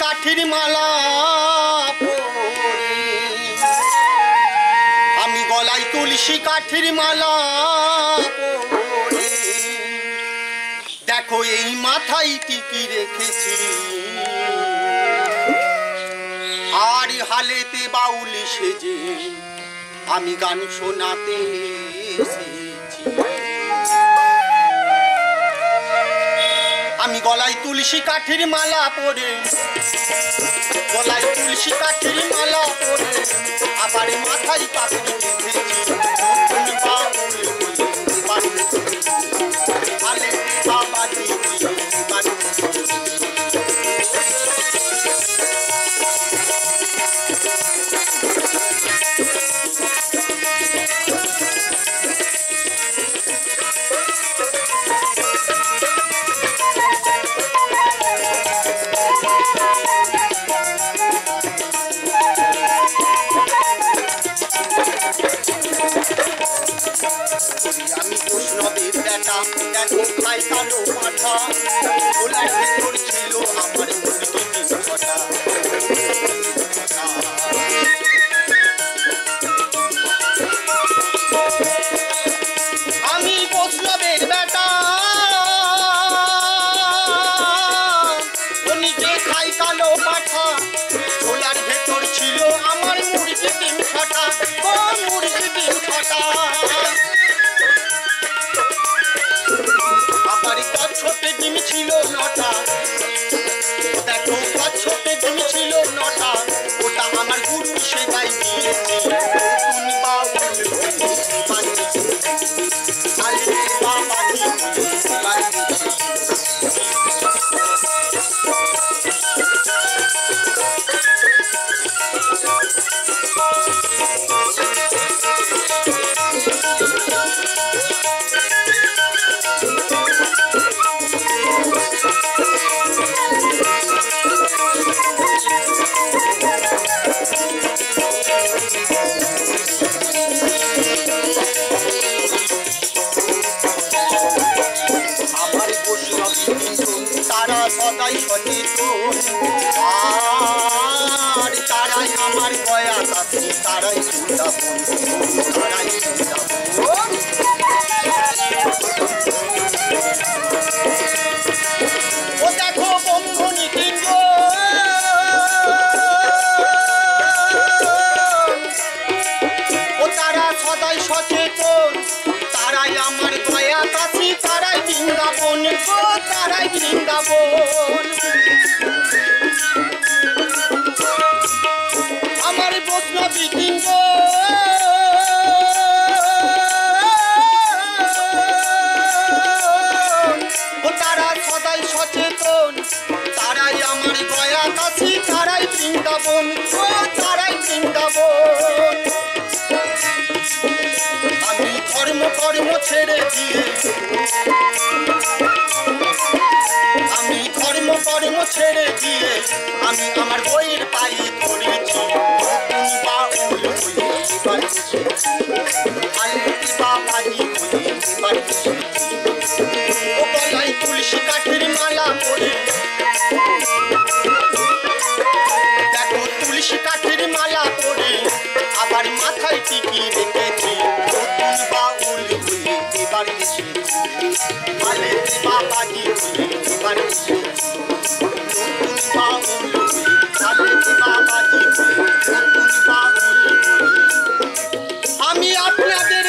কাঠির মালা আমি গলায় তুলসী কাঠির মালা দেখো এই মাথায় টিকি রেখেছি। আর হালেতে বাউলি সেজে আমি গান শোনাতে এসেছি। আমি গলায় তুলসী কাঠির মালা পরে। গলায় তুলসী কাঠির মালা পরে। আবার মাথায় কাপড় বেঁধেছি। বেটা দেখো খাই কালো পাঠা গোলার ভেতর ছিল আমার আমি বৈষ্ণবের বেটা। নিজে খাই কালো পাঠা গোলার ভেতর ছিল আমার মুরগি ডিম ছটা। ও মুরগি ডিম ছটা। ছিল সদাই সচেতন আর তারাই আমার গয়া কাছে তারাই বৃন্দাবন তারাই ও দেখো সদাই সচেতন। বৃন্দাবন তারাই বৃন্দাবন। আমার বৈষ্ণবী সদাই সচেতন তারাই আমার ছেড়ে দিয়ে আমি আমার বইয়ের পায়ে ধরেছি নতুন বাউল হয়ে এসেছি। আলেটি বাবাজি হয়ে এবার ও গলায় তুলসী কাঠের মালা পরে। দেখো, তুলসী কাঠের মালা পরে। আবার মাথায় টিকি রেখেছি। নতুন বাউল হয়ে এসেছি আলেটি বাবাজি হয়ে এবার বাবাজি হয়ে